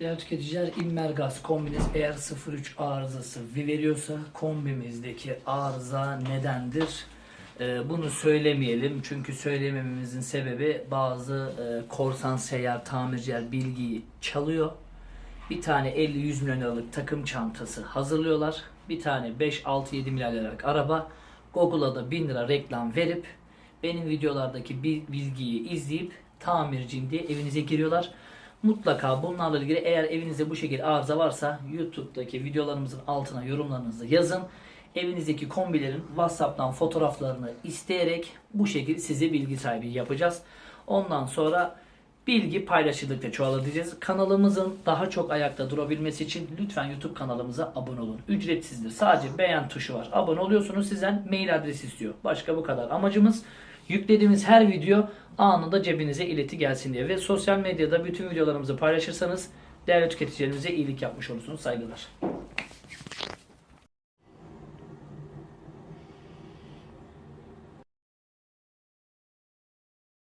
Değerli tüketiciler İmmergaz kombiniz eğer 03 arızası veriyorsa kombimizdeki arıza nedendir? Ee, bunu söylemeyelim çünkü söylemememizin sebebi bazı e, korsan seyyar tamirciler bilgiyi çalıyor. Bir tane 50-100 milyon liralık takım çantası hazırlıyorlar. Bir tane 5-6-7 milyar liralık araba. Google'a da 1000 lira reklam verip benim videolardaki bi- bilgiyi izleyip tamirciyim diye evinize giriyorlar. Mutlaka bunlarla ilgili eğer evinizde bu şekilde arıza varsa YouTube'daki videolarımızın altına yorumlarınızı yazın. Evinizdeki kombilerin WhatsApp'tan fotoğraflarını isteyerek bu şekilde size bilgi sahibi yapacağız. Ondan sonra bilgi paylaşıldıkça çoğalacağız. Kanalımızın daha çok ayakta durabilmesi için lütfen YouTube kanalımıza abone olun. Ücretsizdir. Sadece beğen tuşu var. Abone oluyorsunuz sizden mail adresi istiyor. Başka bu kadar. Amacımız yüklediğimiz her video anında cebinize ileti gelsin diye. Ve sosyal medyada bütün videolarımızı paylaşırsanız değerli tüketicilerimize iyilik yapmış olursunuz. Saygılar.